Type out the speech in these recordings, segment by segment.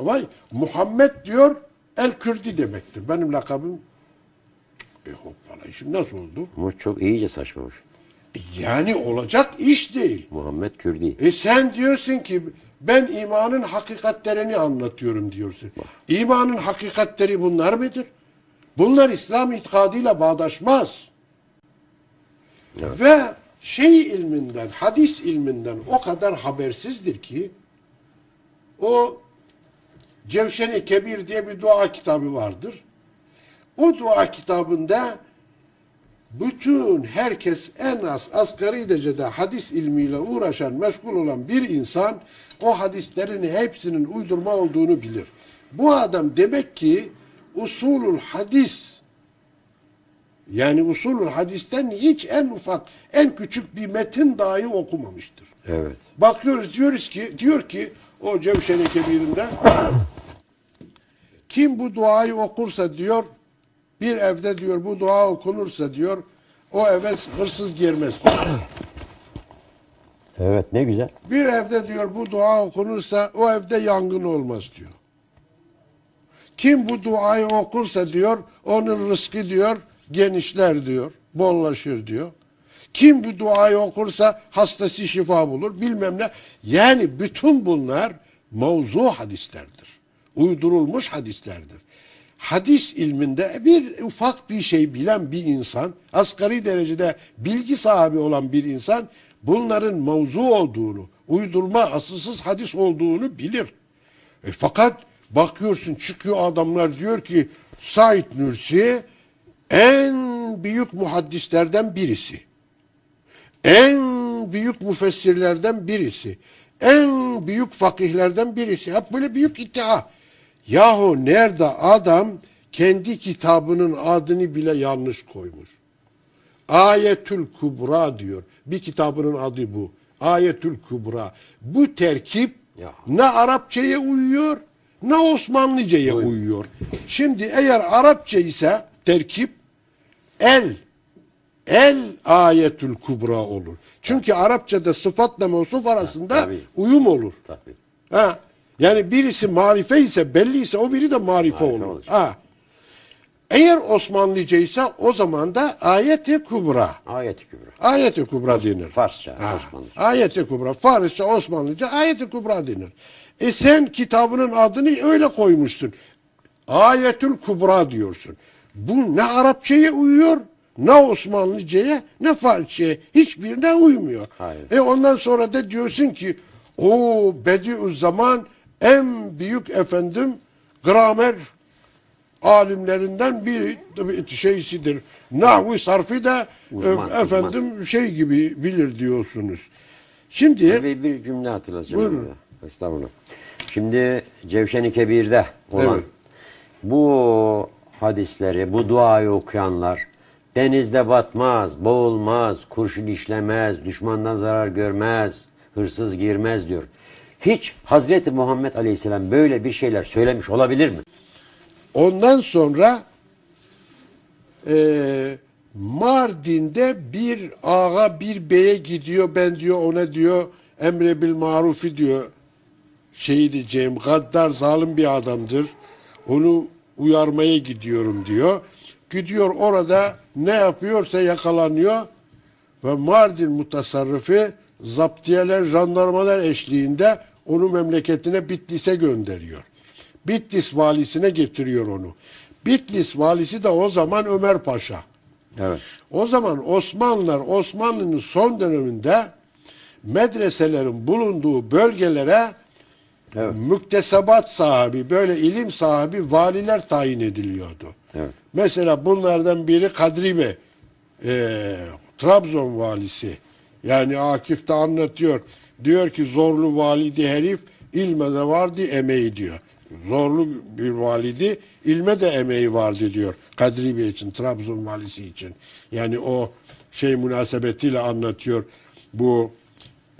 var Muhammed diyor El Kürdi demektir. Benim lakabım e hoppala işim nasıl oldu? Ama çok iyice saçmamış. E, Yani olacak iş değil. Muhammed Kürdi. E sen diyorsun ki ben imanın hakikatlerini anlatıyorum diyorsun. İmanın hakikatleri bunlar mıdır? Bunlar İslam itikadıyla bağdaşmaz. Ve şey ilminden, hadis ilminden o kadar habersizdir ki o Cevşen-i Kebir diye bir dua kitabı vardır. O dua kitabında bütün herkes en az asgari derecede hadis ilmiyle uğraşan, meşgul olan bir insan o hadislerin hepsinin uydurma olduğunu bilir. Bu adam demek ki usulul hadis yani usulul hadisten hiç en ufak, en küçük bir metin dahi okumamıştır. Evet. Bakıyoruz diyoruz ki diyor ki o Cevşen-i Kebir'inde kim bu duayı okursa diyor bir evde diyor bu dua okunursa diyor o eve hırsız girmez. Evet ne güzel. Bir evde diyor bu dua okunursa o evde yangın olmaz diyor. Kim bu duayı okursa diyor onun rızkı diyor genişler diyor, bollaşır diyor. Kim bu duayı okursa hastası şifa bulur bilmem ne. Yani bütün bunlar mevzu hadislerdir. Uydurulmuş hadislerdir. Hadis ilminde bir ufak bir şey bilen bir insan, asgari derecede bilgi sahibi olan bir insan bunların mevzu olduğunu, uydurma, asılsız hadis olduğunu bilir. E fakat bakıyorsun çıkıyor adamlar diyor ki Said Nursi en büyük muhaddislerden birisi. En büyük müfessirlerden birisi. En büyük fakihlerden birisi. Hep böyle büyük iddia. Yahu nerede adam kendi kitabının adını bile yanlış koymuş. Ayetül Kubra diyor. Bir kitabının adı bu. Ayetül Kubra. Bu terkip Ya. ne Arapçaya uyuyor ne Osmanlıcaya Uyum. uyuyor. Şimdi eğer Arapça ise terkip el el ayetül kubra olur. Çünkü Arapçada sıfatla mevsuf arasında tabii. uyum olur. Tabii. Ha. Yani birisi marife ise belli ise o biri de marife, Marife olur. Ha. Eğer Osmanlıca ise o zaman da ayeti kubra. Ayet-i Kübra. Ayeti kubra denir. Farsça, Ha, Osmanlıca. Ayeti kubra. Farsça, Osmanlıca ayeti kubra denir. E sen kitabının adını öyle koymuşsun. Ayetül kubra diyorsun. Bu ne Arapçaya uyuyor, ne Osmanlıcaya, ne Farsçaya. Hiçbirine uymuyor. Hayır. E ondan sonra da diyorsun ki o Bediüzzaman en büyük efendim gramer alimlerinden bir şeysidir. Nahvi sarfı da Uzman, e, efendim şey gibi bilir diyorsunuz. Şimdi Bir, bir cümle hatırlatacağım. Buyurun. burada. Estağfurullah. Şimdi Cevşen-i Kebir'de olan Evet. bu hadisleri, bu duayı okuyanlar denizde batmaz, boğulmaz, kurşun işlemez, düşmandan zarar görmez, hırsız girmez diyor. Hiç Hazreti Muhammed Aleyhisselam böyle bir şeyler söylemiş olabilir mi? ondan sonra e, Mardin'de bir ağa bir beye gidiyor ben diyor ona diyor emre bil marufi diyor şeyi diyeceğim gaddar zalim bir adamdır onu uyarmaya gidiyorum diyor. Gidiyor orada ne yapıyorsa yakalanıyor ve Mardin mutasarrıfı zaptiyeler, jandarmalar eşliğinde onu memleketine Bitlis'e gönderiyor. Bitlis valisine getiriyor onu. Bitlis valisi de o zaman Ömer Paşa. Evet. O zaman Osmanlılar Osmanlı'nın son döneminde medreselerin bulunduğu bölgelere Evet. müktesebat sahibi, böyle ilim sahibi valiler tayin ediliyordu. Evet. Mesela bunlardan biri Kadri Bey, eee, Trabzon valisi. Yani Akif de anlatıyor. Diyor ki zorlu validi herif ilme de vardı emeği diyor. Zorlu bir validi ilme de emeği vardı diyor. Kadri Bey için, Trabzon valisi için. Yani o şey münasebetiyle anlatıyor. Bu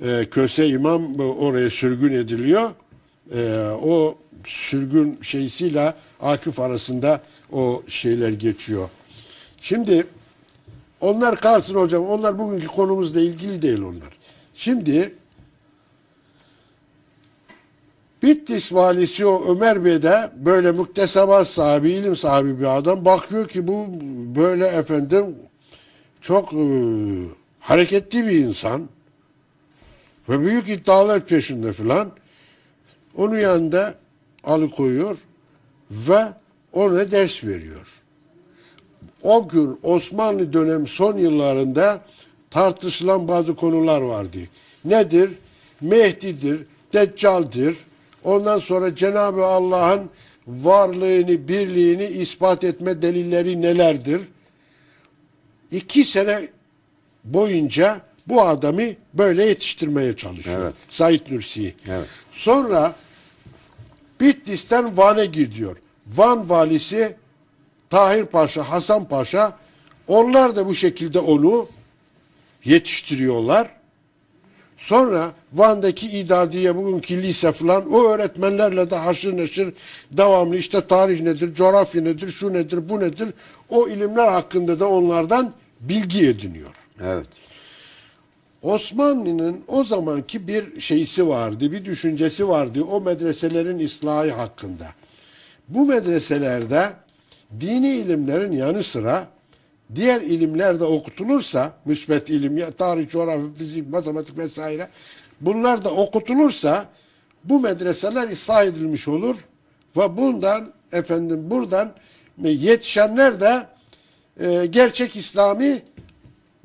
e, Köse İmam oraya sürgün ediliyor. E, o sürgün şeysiyle Akif arasında o şeyler geçiyor. Şimdi onlar kalsın hocam. Onlar bugünkü konumuzla ilgili değil onlar. Şimdi Bitlis valisi o Ömer Bey de böyle muktesebat sahibi, ilim sahibi bir adam. Bakıyor ki bu böyle efendim çok e, hareketli bir insan ve büyük iddialar peşinde filan. Onun yanında alıkoyuyor ve ona ders veriyor. O gün Osmanlı dönem son yıllarında tartışılan bazı konular vardı. Nedir? Mehdi'dir, Deccal'dir. Ondan sonra Cenab-ı Allah'ın varlığını, birliğini ispat etme delilleri nelerdir? İki sene boyunca bu adamı böyle yetiştirmeye çalışıyor. Evet. Said Nursi. Evet. Sonra Bitlis'ten Van'a gidiyor. Van valisi Tahir Paşa, Hasan Paşa onlar da bu şekilde onu yetiştiriyorlar. Sonra Van'daki idadiye bugünkü lise falan o öğretmenlerle de haşır neşir devamlı işte tarih nedir, coğrafya nedir, şu nedir, bu nedir o ilimler hakkında da onlardan bilgi ediniyor. Evet. Osmanlı'nın o zamanki bir şeysi vardı, bir düşüncesi vardı o medreselerin ıslahı hakkında. Bu medreselerde dini ilimlerin yanı sıra diğer ilimler de okutulursa, müsbet ilim, ya tarih, coğrafya, fizik, matematik vesaire bunlar da okutulursa bu medreseler ıslah edilmiş olur ve bundan efendim buradan yetişenler de e, gerçek İslami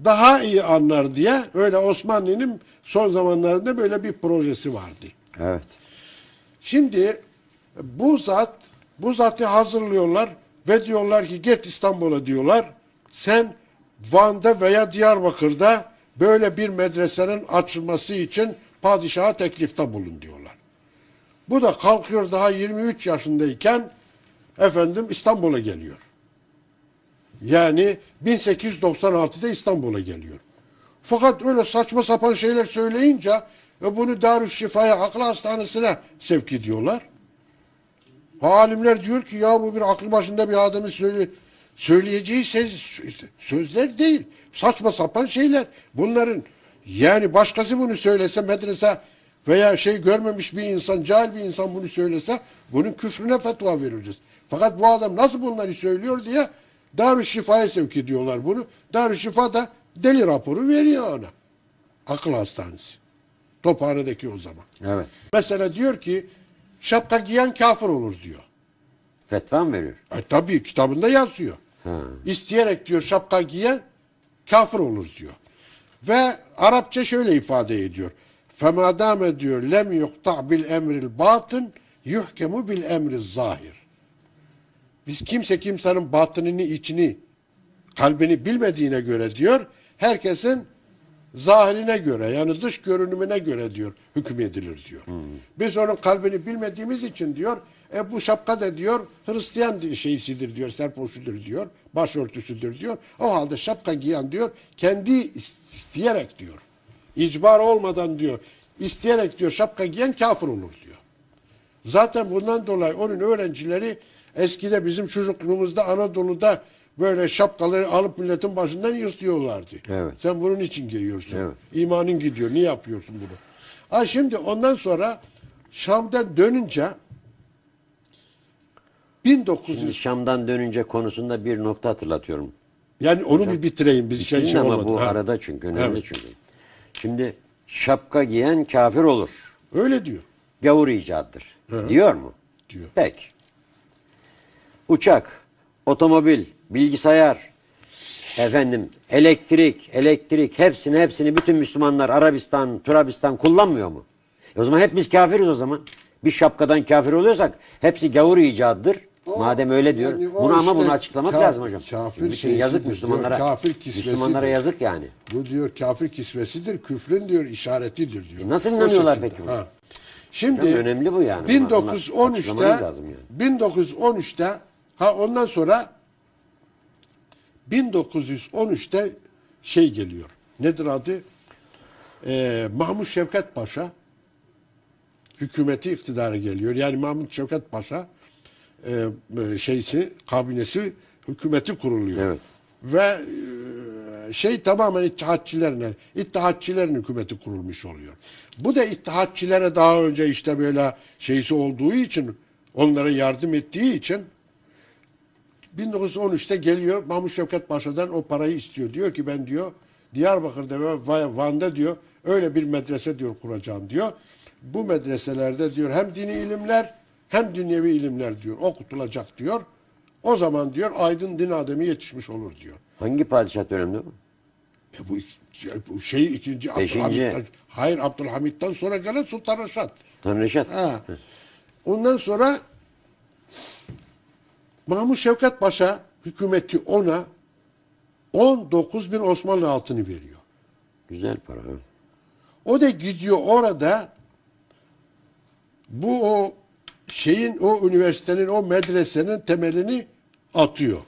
daha iyi anlar diye öyle Osmanlı'nın son zamanlarında böyle bir projesi vardı. Evet. Şimdi bu zat bu zatı hazırlıyorlar ve diyorlar ki git İstanbul'a diyorlar. Sen Van'da veya Diyarbakır'da böyle bir medresenin açılması için padişaha teklifte bulun diyorlar. Bu da kalkıyor daha 23 yaşındayken efendim İstanbul'a geliyor. Yani 1896'da İstanbul'a geliyor. Fakat öyle saçma sapan şeyler söyleyince e, bunu Darüşşifa'ya akıl hastanesine sevk ediyorlar. Alimler diyor ki ya bu bir aklı başında bir adamın söyle, söyleyeceği söz, sözler değil. Saçma sapan şeyler. Bunların yani başkası bunu söylese medrese veya şey görmemiş bir insan, cahil bir insan bunu söylese bunun küfrüne fetva vereceğiz. Fakat bu adam nasıl bunları söylüyor diye Darüşşifa'ya sevk ediyorlar bunu. Darüşşifa da deli raporu veriyor ona. Akıl hastanesi. Tophane'deki o zaman. Evet. Mesela diyor ki şapka giyen kafir olur diyor. Fetva mı veriyor? E, tabii kitabında yazıyor. Ha. İsteyerek diyor şapka giyen kafir olur diyor. Ve Arapça şöyle ifade ediyor. Femadame diyor lem yukta bil emril batın yuhkemu bil emri zahir. Biz kimse kimsenin batınını, içini, kalbini bilmediğine göre diyor, herkesin zahirine göre yani dış görünümüne göre diyor hükmedilir diyor. Biz onun kalbini bilmediğimiz için diyor e bu şapka da diyor Hristiyan şeysidir diyor, serpoşudur diyor, başörtüsüdür diyor. O halde şapka giyen diyor kendi isteyerek diyor. icbar olmadan diyor, isteyerek diyor şapka giyen kafir olur diyor. Zaten bundan dolayı onun öğrencileri eskide bizim çocukluğumuzda Anadolu'da böyle şapkaları alıp milletin başından yırtıyorlardı. Evet. Sen bunun için giyiyorsun. Evet. İmanın gidiyor. Niye yapıyorsun bunu? Ha şimdi ondan sonra Şam'dan dönünce 1900 Şimdi Şam'dan dönünce konusunda bir nokta hatırlatıyorum. yani onu bir bitireyim biz şey, şey ama olmadı. bu Ha. arada çünkü önemli Evet. çünkü. Şimdi şapka giyen kafir olur. Öyle diyor. Gavur icadıdır. Diyor mu? Diyor. Peki. Uçak, otomobil, bilgisayar, efendim elektrik, elektrik hepsini hepsini bütün Müslümanlar Arabistan, Turabistan kullanmıyor mu? E o zaman hep biz kafiriz o zaman. Bir şapkadan kafir oluyorsak hepsi gavur icadıdır. O- Madem öyle diyor. yani bunu ama işte bunu açıklamak kaf- lazım hocam. kafir şey yazık Müslümanlara. diyor, kafir kisvesidir. Müslümanlara yazık yani. Bu diyor kafir kisvesidir, küfrün diyor işaretidir diyor. E nasıl inanıyorlar peki? Ha. Şimdi Hocam önemli bu yani. Bunu açıklamanız 1913'te lazım yani. 1913'te ha ondan sonra 1913'te şey geliyor. Nedir adı? Ee, Mahmut Şevket Paşa hükümeti iktidara geliyor. Yani Mahmut Şevket Paşa e, e, şeysi kabinesi hükümeti kuruluyor. Evet. Ve e, şey tamamen ittihatçilerin, ittihatçilerin hükümeti kurulmuş oluyor. Bu da ittihatçilere daha önce işte böyle şeysi olduğu için, onlara yardım ettiği için 1913'te geliyor Mahmut Şevket Paşa'dan o parayı istiyor. Diyor ki ben diyor Diyarbakır'da ve Va- Van'da diyor öyle bir medrese diyor kuracağım diyor. Bu medreselerde diyor hem dini ilimler hem dünyevi ilimler diyor okutulacak diyor. O zaman diyor aydın din ademi yetişmiş olur diyor. Hangi padişah döneminde bu? E bu, bu şey ikinci Beşinci. Abdülhamit'ten, hayır Abdülhamit'ten sonra gelen Sultan Reşat. Sultan Reşat. Ha. Ondan sonra Mahmut Şevket Paşa hükümeti ona 19 bin Osmanlı altını veriyor. Güzel para. ha. O da gidiyor orada bu o şeyin o üniversitenin o medresenin temelini atıyor.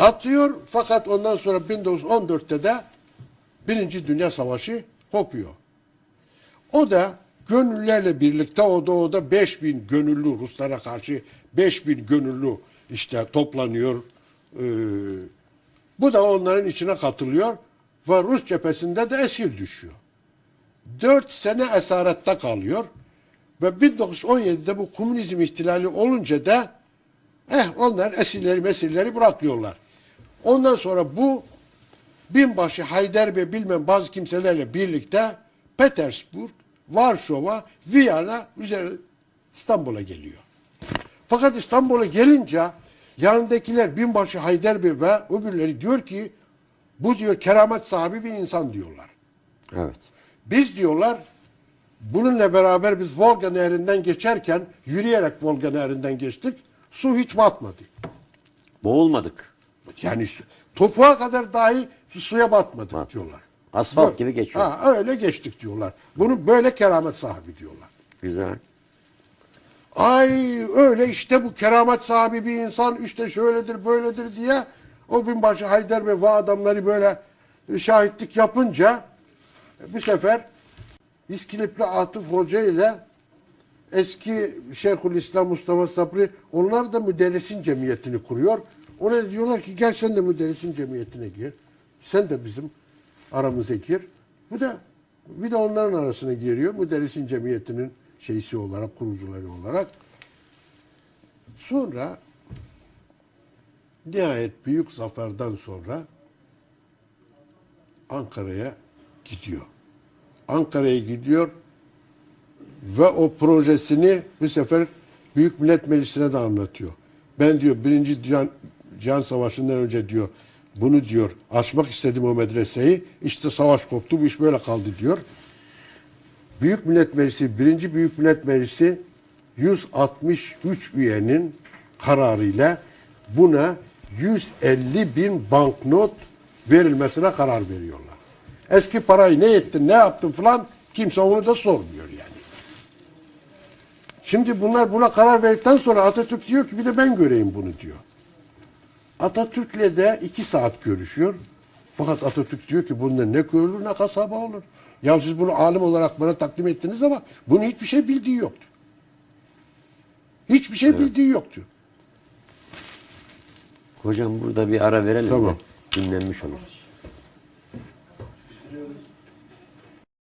Atıyor fakat ondan sonra 1914'te de Birinci Dünya Savaşı kopuyor. O da gönüllerle birlikte o da o da 5000 gönüllü Ruslara karşı 5000 gönüllü işte toplanıyor. Ee, bu da onların içine katılıyor ve Rus cephesinde de esir düşüyor. 4 sene esarette kalıyor ve 1917'de bu komünizm ihtilali olunca da eh onlar esirleri mesirleri bırakıyorlar. Ondan sonra bu binbaşı Haydar Bey bilmem bazı kimselerle birlikte Petersburg, Varşova, Viyana üzeri İstanbul'a geliyor. Fakat İstanbul'a gelince yanındakiler binbaşı Haydar Bey ve öbürleri diyor ki bu diyor keramet sahibi bir insan diyorlar. Evet. Biz diyorlar bununla beraber biz Volga Nehri'nden geçerken yürüyerek Volga Nehri'nden geçtik. Su hiç batmadı. Boğulmadık. Yani topuğa kadar dahi su- suya batmadık Bat- diyorlar. Asfalt Bu- gibi geçiyor. Ha, öyle geçtik diyorlar. Bunu böyle keramet sahibi diyorlar. Güzel. Ay öyle işte bu keramet sahibi bir insan işte şöyledir böyledir diye o binbaşı Haydar ve va adamları böyle şahitlik yapınca bu sefer İskilipli Atıf Hoca ile eski Şeyhülislam Mustafa Sabri onlar da müderrisin cemiyetini kuruyor. Ona diyorlar ki gel sen de müderrisin cemiyetine gir. Sen de bizim aramıza gir. Bu da bir de onların arasına giriyor. Müderrisin cemiyetinin şeysi olarak, kurucuları olarak. Sonra nihayet büyük zaferden sonra Ankara'ya gidiyor. Ankara'ya gidiyor ve o projesini bu sefer Büyük Millet Meclisi'ne de anlatıyor. Ben diyor birinci Cihan, Cihan Savaşı'ndan önce diyor bunu diyor açmak istedim o medreseyi. İşte savaş koptu bu iş böyle kaldı diyor. Büyük Millet Meclisi, birinci Büyük Millet Meclisi 163 üyenin kararıyla buna 150 bin banknot verilmesine karar veriyorlar. Eski parayı ne ettin, ne yaptın falan kimse onu da sormuyor yani. Şimdi bunlar buna karar verdikten sonra Atatürk diyor ki bir de ben göreyim bunu diyor. Atatürk'le de iki saat görüşüyor. Fakat Atatürk diyor ki bunda ne köylü ne kasaba olur. Ya siz bunu alim olarak bana takdim ettiniz ama bunun hiçbir şey bildiği yoktu. Hiçbir şey bildiği yoktu. Hocam burada bir ara verelim Tamam. de dinlenmiş oluruz.